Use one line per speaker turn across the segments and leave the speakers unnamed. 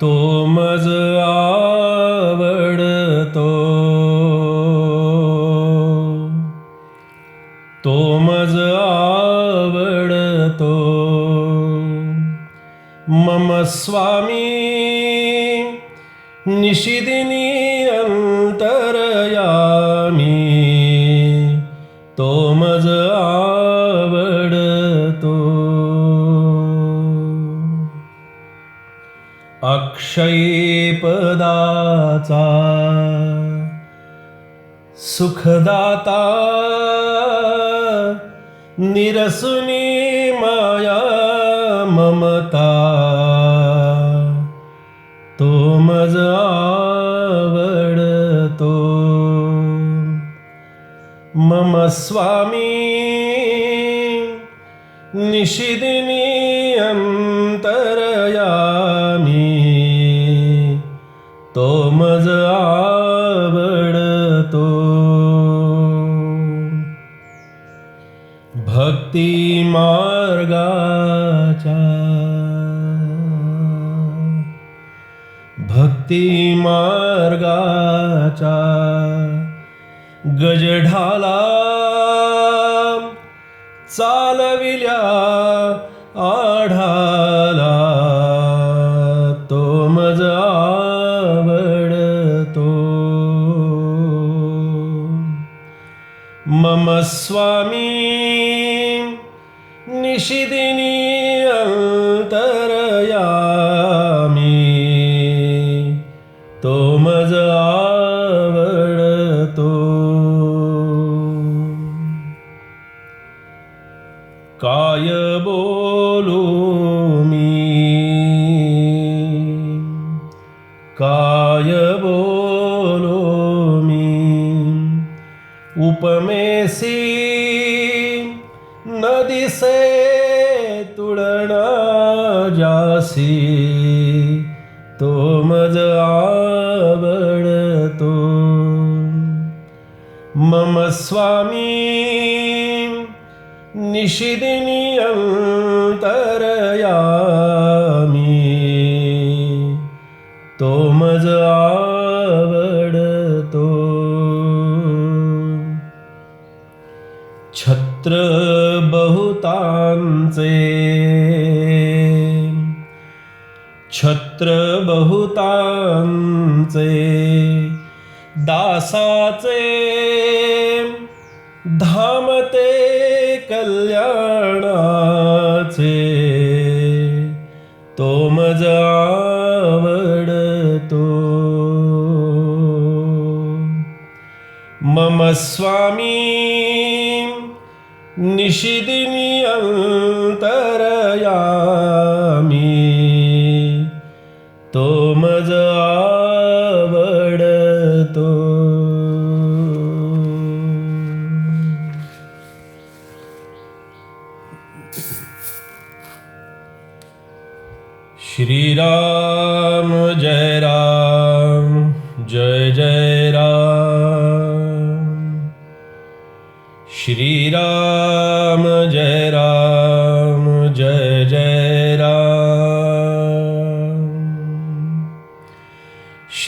तो मज आवडतो. तो मज आवडतो. मम स्वामी निशिदिनी अंतरयामी. तो मज आवडतो. अक्षयपदाचा सुखदाता निरसुनी माया ममता तो मज आवडतो. मम स्वामी निशिदिनी अंतर तो मज आवडतो. भक्ती मार्गाचा भक्ती मार्गाचा गजढाला चालविल्या मम स्वामी निशिदिनी अंतरयामी तो मज आवडतो। काय बोलू मी का उपमेसी नदिसे तुळणा जासी। तो मज आवडतो मम स्वामी निशिदिनी अंतरयामी। तो मज आवडतो छत्र बहुतांचे दासाचे धामते कल्याणाचे. तो मज आवडतो. मम स्वामी निशिदिनी अंतरयामी. तो आवडतो। श्रीराम जय राम जय जय राम। श्रीराम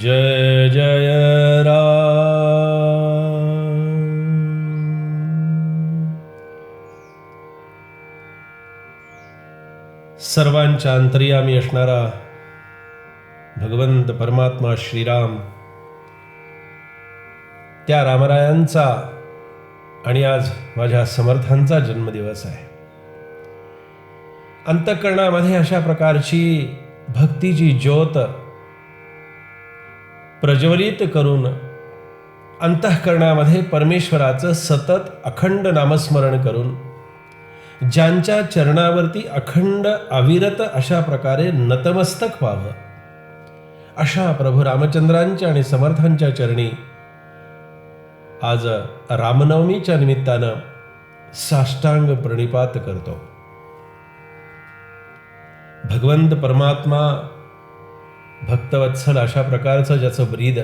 जय जय राम। सर्वांच्या अंतर्यामी असणारा भगवंत परमात्मा श्रीराम त्या रामरायांचा आणि आज माझ्या समर्थांचा जन्मदिवस आहे. अंतःकरणामध्ये अशा प्रकारची भक्तीची ज्योत प्रज्वलित करून अंतःकरणामध्ये परमेश्वराचं सतत अखंड नामस्मरण करून ज्यांच्या चरणावरती अखंड अविरत अशा प्रकारे नतमस्तक व्हावं अशा प्रभू रामचंद्रांच्या आणि समर्थांच्या चरणी आज रामनवमीच्या निमित्तानं साष्टांग प्रणिपात करतो. भगवंत परमात्मा भक्तवत्सल अशा प्रकारचं ज्याचं ब्रीद.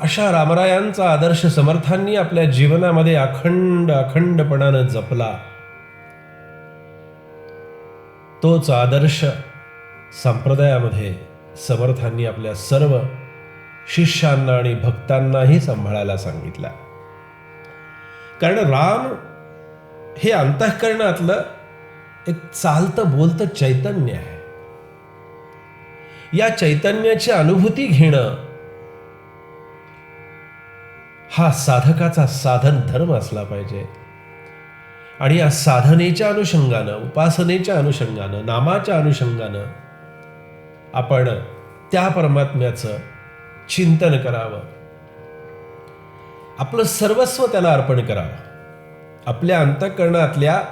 अशा रामरायांचा आदर्श समर्थांनी आपल्या जीवनामध्ये अखंड अखंडपणानं जपला. तोच आदर्श संप्रदायामध्ये समर्थांनी आपल्या सर्व शिष्यांना आणि भक्तांनाही सांभाळायला सांगितला. कारण राम हे अंतःकरणातलं एक चालतं बोलतं चैतन्य आहे. या चैतन्याची अनुभूती घेणं हा साधकाचा साधन धर्म असला पाहिजे. आणि या साधनेच्या अनुषंगानं उपासनेच्या अनुषंगानं नामाच्या अनुषंगानं आपण त्या परमात्म्याचं चिंतन करावं. आपलं सर्वस्व त्याला अर्पण करावं. आपल्या अंतःकरणातल्या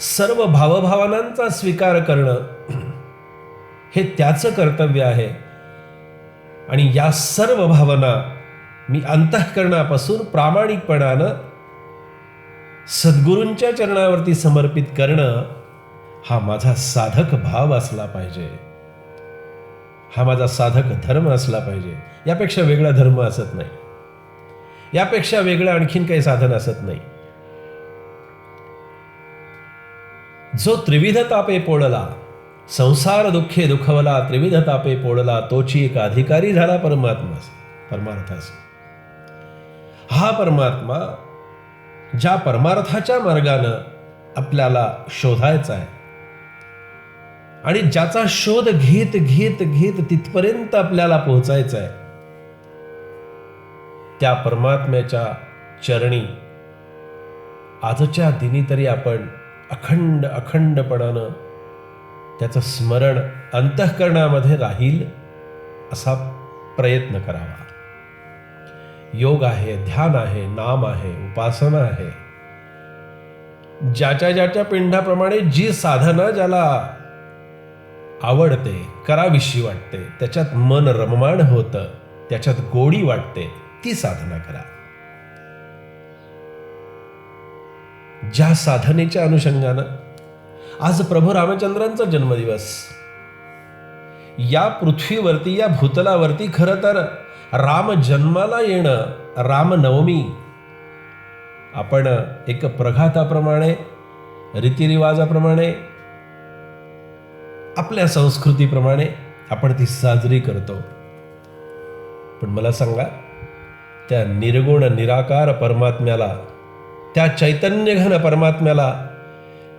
सर्व भावभावनांचा स्वीकार करणं हे त्याचं कर्तव्य आहे. आणि या सर्व भावना मी अंतःकरणापासून प्रामाणिकपणानं सद्गुरूंच्या चरणावरती समर्पित करणं हा माझा साधक भाव असला पाहिजे. हा माझा साधक धर्म असला पाहिजे. यापेक्षा वेगळा धर्म असत नाही. यापेक्षा वेगळं आणखीन काही साधन असत नाही. जो त्रिविध तापे पोळला संसार दुःखे दुखवला त्रिविध तापे पोळला तोची एक अधिकारी झाला परमात्मा. परमार्थास हा परमात्मा ज्या परमार्थाच्या मार्गानं आपल्याला शोधायचा आहे आणि ज्याचा शोध घेत घेत घेत तिथपर्यंत आपल्याला पोहोचायचं आहे त्या परमात्म्याच्या चरणी आजच्या दिनी तरी आपण अखंड अखंडपणानं त्याचं स्मरण अंतःकरणामध्ये राहील असा प्रयत्न करावा. योग आहे ध्यान आहे नाम आहे उपासना आहे. ज्याच्या ज्याच्या पिंडाप्रमाणे जी साधना ज्याला आवडते कराविषयी वाटते त्याच्यात मन रममाण होतं त्याच्यात गोडी वाटते ती साधना करा. ज्या साधनेच्या अनुषंगानं आज प्रभू रामचंद्रांचा जन्मदिवस. या पृथ्वीवरती या भूतलावरती खरं तर राम जन्माला येणं रामनवमी आपण एक प्रघाताप्रमाणे रीतिरिवाजाप्रमाणे आपल्या संस्कृतीप्रमाणे आपण ती साजरी करतो. पण मला सांगा त्या निर्गुण निराकार परमात्म्याला त्या चैतन्यघन परमात्म्याला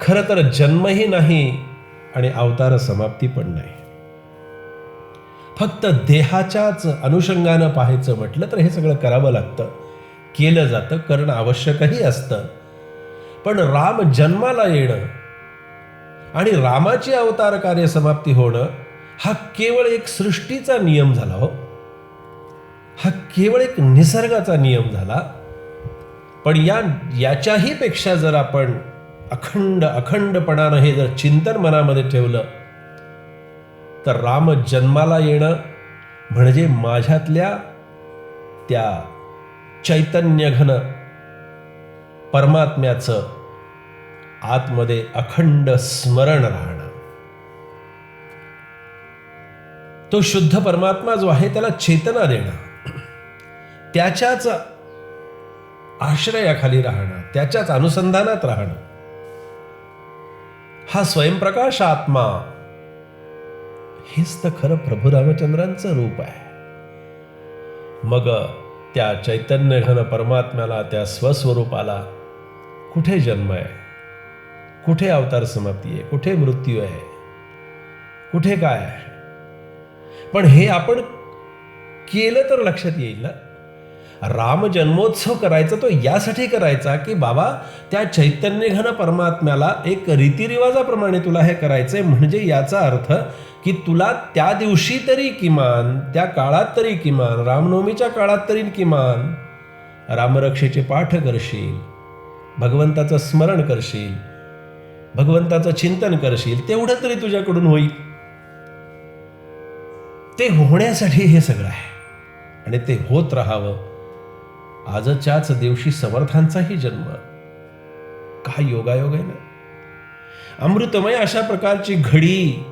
खरं तर जन्मही नाही आणि अवतार समाप्ती पण नाही. फक्त देहाच्याच अनुषंगानं पाहायचं म्हटलं तर हे सगळं करावं लागतं. केलं जातं करणं आवश्यकही असतं. पण राम जन्माला येणं आणि रामाची अवतार कार्य समाप्ती होणं हा केवळ एक सृष्टीचा नियम झाला हो. हा केवळ एक निसर्गाचा नियम झाला. पण या याच्याही पेक्षा जर आपण अखंड अखंडपणानं हे जर चिंतन मनामध्ये ठेवलं तर राम जन्माला येणं म्हणजे माझ्यातल्या त्या चैतन्यघन परमात्म्याचं आतमध्ये अखंड स्मरण राहणं. तो शुद्ध परमात्मा जो आहे त्याला चेतना देणं. त्याच्याच आश्रयाखाली राहणं त्याच्याच अनुसंधानात राहणं. हा स्वयंप्रकाश आत्मा हेच तर खरं प्रभू रामचंद्रांचं रूप आहे. मग त्या चैतन्य घन परमात्म्याला त्या स्वस्वरूपाला कुठे जन्म आहे? कुठे अवतार समाप्ती आहे? कुठे मृत्यू आहे? कुठे काय आहे? पण हे आपण केलं तर लक्षात येईल ना? राम जन्मोत्सव करायचा तो यासाठी करायचा की बाबा त्या चैतन्यघन परमात्म्याला एक रीतिरिवाजाप्रमाणे तुला हे करायचंय. म्हणजे याचा अर्थ की तुला त्या दिवशी तरी किमान त्या काळात तरी किमान रामनवमीच्या काळात तरी किमान रामरक्षेचे पाठ करशील भगवंताचं स्मरण करशील भगवंताचं चिंतन करशील तेवढं तरी तुझ्याकडून होईल. ते होण्यासाठी हे सगळं आहे. आणि ते होत राहावं. आजच्याच दिवशी समर्थांचाही जन्म. काय योगायोग आहे ना? अमृतमय अशा प्रकारची घडी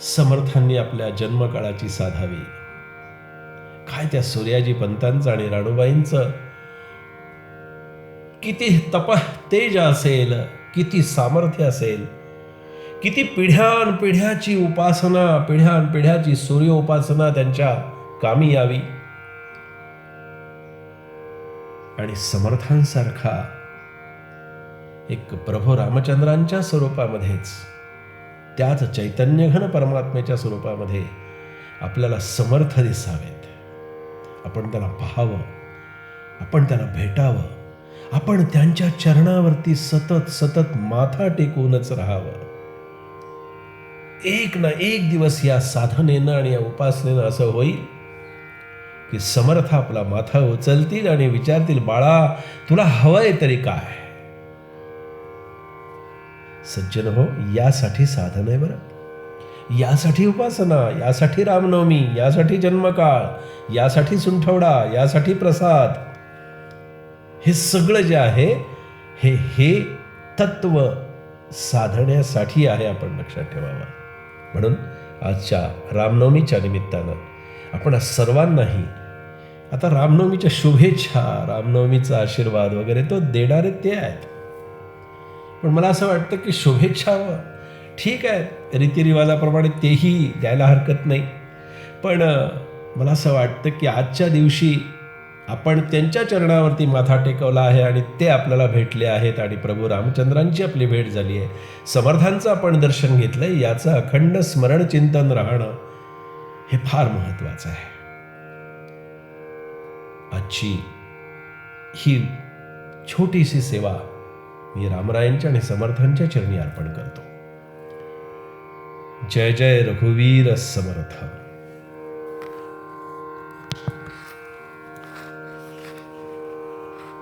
समर्थांनी आपल्या जन्मकाळाची साधावी. काय त्या सूर्याजी पंतांचं आणि राणूबाईंचं? किती तप तेज असेल किती सामर्थ्य असेल किती पिढ्यान पिढ्याची उपासना पिढ्यान पिढ्याची सूर्य उपासना त्यांच्या कामी यावी. आणि समर्थांसारखा एक प्रभू रामचंद्रांच्या स्वरूपामध्येच त्याच चैतन्यघन परमात्म्याच्या स्वरूपामध्ये आपल्याला समर्थ दिसावेत. आपण त्याला पाहावं आपण त्याला भेटावं आपण त्यांच्या चरणावरती सतत सतत माथा टेकूनच राहावं. एक ना एक दिवस या साधनेनं आणि या उपासनेनं असं होईल की समर्थ आपला माथा उचलतील आणि विचारतील बाळा तुला हवंय तरी काय? सज्जन हो यासाठी साधन आहे बरं. यासाठी उपासना यासाठी रामनवमी यासाठी जन्मकाळ यासाठी सुंठवडा यासाठी प्रसाद. हे सगळं जे आहे हे हे तत्व साधण्यासाठी आहे आपण लक्षात ठेवावं. म्हणून आजच्या रामनवमीच्या निमित्तानं आपण सर्वांनाही आता रामनवमीच्या शुभेच्छा रामनवमीचा आशीर्वाद वगैरे तो देणारे ते आहेत. पण मला असं वाटतं की शुभेच्छा ठीक आहे रीतिरिवाजाप्रमाणे तेही द्यायला हरकत नाही. पण मला असं वाटतं की आजच्या दिवशी आपण त्यांच्या चरणावरती माथा टेकवला आहे आणि ते आपल्याला भेटले आहेत आणि प्रभू रामचंद्रांची आपली भेट झाली आहे. समर्थांचं आपण दर्शन घेतलंय याचं अखंड स्मरण चिंतन राहणं हे फार महत्वाचं आहे. आजची ही छोटीशी सेवा मी रामरायांच्या आणि समर्थांच्या चरणी अर्पण करतो. जय जय रघुवीर समर्थ.